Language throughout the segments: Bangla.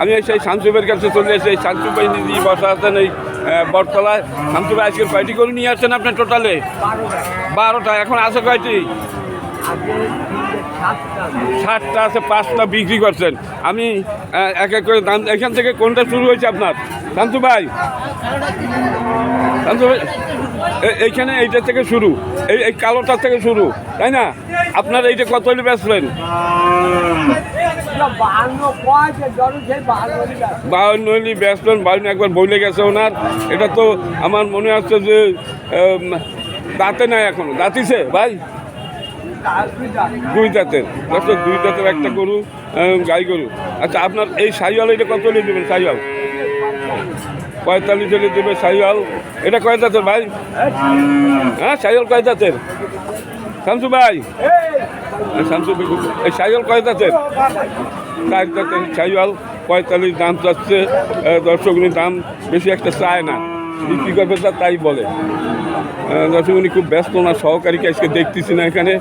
আমি এই সেই শামসুবের কাছে চলে এসে এই শামসুবাই নিজে বসা আছেন এই বটতলায়। শামসুবাই আজকের কয়টি গরু নিয়ে আসছেন আপনার টোটালে? বারোটা। এখন আছে কয়টি? ষাটটা আছে, পাঁচটা বিক্রি করছেন। আমি এক এক করে দাম, এখান থেকে কোনটা শুরু হয়েছে আপনার? শান্তু ভাই শান্তু ভাই এইখানে এইটা থেকে শুরু। এই এই কালোটা থেকে শুরু, তাই না? আপনার এইটা কত বেচলেন? বাউন্ন হলি বেচলেন বাউন্ন একবার বইলে গেছে ওনার। এটা তো আমার মনে হচ্ছে যে দাঁতে নাই এখনও। দাঁতিছে ভাই? দুই দাঁতের। দর্শক দুই দাঁতের একটা গরু গাই গরু। আচ্ছা আপনার এই সাইওয়াল এটা কত হলে দেবেন সাইওয়াল? পঁয়তাল্লিশ হলে দেবে সাইওয়াল। এটা কয় দাঁতের ভাই? হ্যাঁ সাইওয়াল কয় দাঁতের? শামসু ভাই। শামসু ভাই, এই সাইওয়াল কয় দাঁতের চার দাঁতের পঁয়তাল্লিশ দাম চাচ্ছে দর্শক দাম বেশি একটা চায় না। বিক্রি করবে তা তাই বলে। দর্শক উনি খুব ব্যস্ত না সহকারীকে আজকে দেখতেছি না এখানে।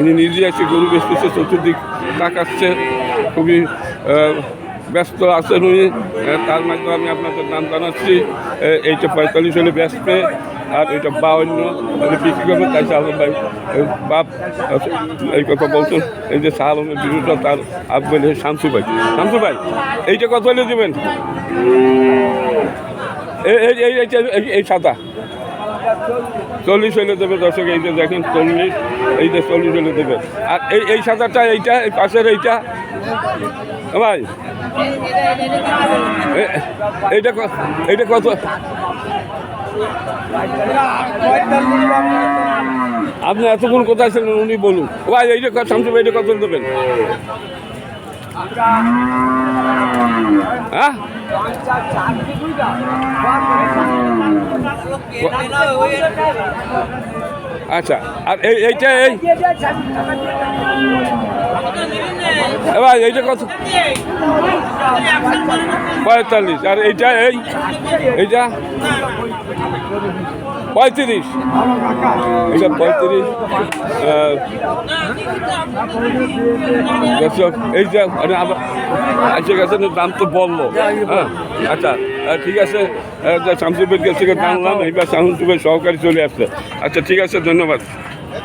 উনি নিজে এসে গরু বেচতেছে চতুর্দিক তাকাচ্ছে খুবই ব্যস্ত আছেন উনি। তার মাধ্যমে আমি আপনাদের নাম জানাচ্ছি। এইটা পঁয়তাল্লিশ হলে ব্যস্তে আর এটা বাউন্ন হলে বিক্রি করবে, তাই শাহ ভাই বাপ এই কথা বলছেন, এই যে শাহ আলমের বিরুদ্ধে তার আব্বেল শামসু ভাই। শামসু ভাই, এইটা কত হলে দেবেন? এই এই চল্লিশ হলে দেবে, দর্শক, এই যে দেখেন, চল্লিশ, এই যে চল্লিশ হলে দেবে। আর এই এই সাদাটা এইটা, এই পাশের এইটা ভাই। এইটা এইটা কত? আপনি এতক্ষণ কোথায় ছিলেন? উনি বলুন ভাই, এইটা শামসু এইটা কত দেবেন হ্যাঁ? আচ্ছা আর এই এইটা এই ভাই এইটা কত? পঁয়তাল্লিশ, আর এইটা এই এইটা? পঁয়ত্রিশ। এটা পঁয়ত্রিশ দর্শক এই যে মানে আমার এসে গেছে দাম তো বলল হ্যাঁ আচ্ছা। ঠিক আছে শামসুবের কাছ থেকে জানলাম এইবার শামসুবের সহকারী চলে আসছে। আচ্ছা ঠিক আছে, ধন্যবাদ।